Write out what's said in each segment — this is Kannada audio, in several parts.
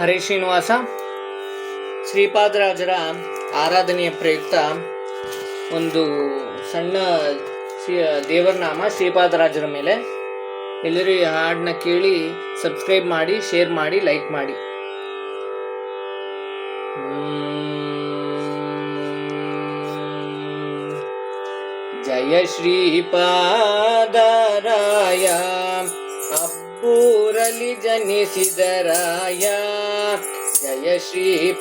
ಹರೇ ಶ್ರೀನಿವಾಸ ಶ್ರೀಪಾದರಾಜರ ಆರಾಧನೆಯ ಪ್ರಯುಕ್ತ ಒಂದು ಸಣ್ಣ ದೇವರ ನಾಮ ಶ್ರೀಪಾದರಾಜರ ಮೇಲೆ. ಎಲ್ಲರೂ ಈ ಹಾಡನ್ನ ಕೇಳಿ ಸಬ್ಸ್ಕ್ರೈಬ್ ಮಾಡಿ ಶೇರ್ ಮಾಡಿ ಲೈಕ್ ಮಾಡಿ. ಜಯ ಶ್ರೀಪಾದರಾಯ. ಅಬ್ಬೂರಲಿ ಜನಿಸಿದರಾಯ ಜಯ ಶ್ರೀಪಾದರಾಯ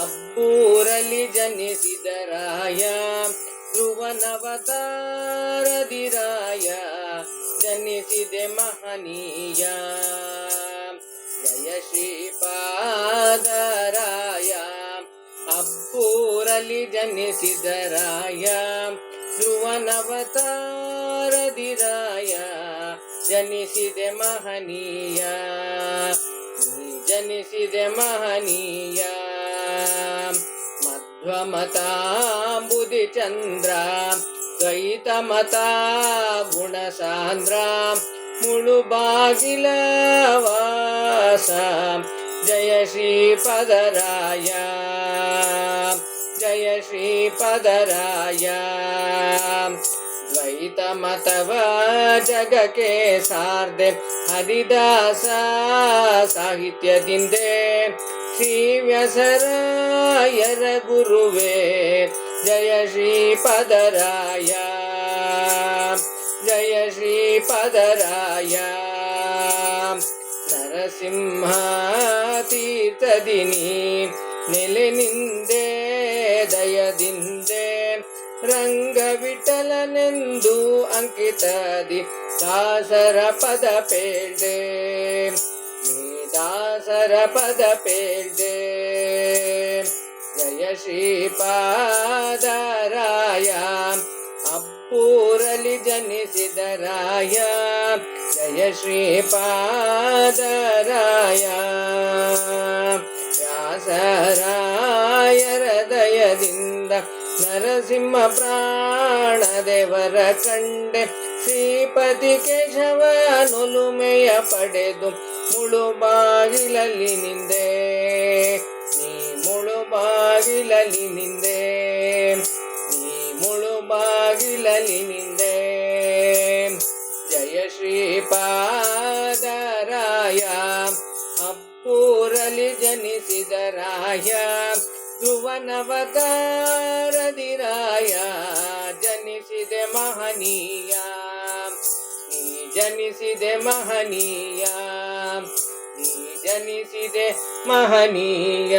ಅಬ್ಬೂರಲಿ ಜನಿಸಿದರಾಯ ಧ್ರುವನವತಾರದಿರಾಯ ಜನಿಸಿದೆ ಮಹನೀಯ ಜಯ ಶ್ರೀಪಾದರಾಯ ಅಬ್ಬೂರಲಿ ಜನಿಸಿದರಾಯ ಧ್ರುವನವತಾರದಿರಾಯ ಜನಿಸಿದೆ ಮಹನೀಯ. ನೀ ಜನಿಸಿದೆ ಮಹನೀಯ. ಮಧ್ವಮತಾಂಬುದಿ ಚಂದ್ರ, ದ್ವೈತಮತ ಗುಣಸಾಂದ್ರ ಮುಳುಬಾಗಿಲ ವಾಸ ಜಯ ಶ್ರೀಪದರಾಯ. ಜಯ ಶ್ರೀಪದರಾಯ. ದ್ವೈತ ಮತವ ಜಗಕ್ಕೆ ಸಾರ್ದೆ ಹರಿದಾಸ ಸಾಹಿತ್ಯದಿಂದೆ ಶ್ರೀ ವ್ಯಸರಾಯರ ಗುರುವೇ ಜಯ ಶ್ರೀಪದರಾಯ ಜಯ ಶ್ರೀಪದರಾಯ ನರಸಿಂಹ ತೀರ್ಥದಿನಿ ನೆಲೆ ನಿಂದೆ ದಯದಿಂದೆ ರಂಗವಿಠಲನೆಂದು ಅಂಕಿತದಿ ದಾಸರ ಪದ ಪೇಳ್ದೆ. ದಾಸರ ಪದ ಪೇಳ್ದೆ. ಜಯ ಶ್ರೀಪಾದರಾಯ. ಅಪ್ಪೂರಲಿ ಜನಿಸಿದರಾಯ ಜಯ ಶ್ರೀಪಾದರಾಯ. ವ್ಯಾಸರಾಯರ ದಯದಿಂದ ನರಸಿಂಹ ಪ್ರಾಣ ದೇವರ ಕಂಡೆ ಶ್ರೀಪತಿ ಕೇಶವನುಲುಮೆಯ ಪಡೆದು ಮುಳುಬಾಗಿಲಲ್ಲಿ ನಿಂದೆ. ನೀ ಮುಳುಬಾಗಿಲಲ್ಲಿ ನಿಂದೆ. ನೀ ಮುಳುಬಾಗಿಲಲ್ಲಿ ನಿಂದೆ. ಜಯ ಶ್ರೀಪಾದರಾಯ. ಅಪ್ಪೂರಲಿ ಜನಿಸಿದರಾಯ ಧ್ರುವನವತಾರದಿರಾಯ ಜನಿಸಿದೆ ಮಹನೀಯ. ನೀ ಜನಿಸಿದೆ ಮಹನೀಯ ನೀ ಜನಿಸಿದೆ ಮಹನೀಯ.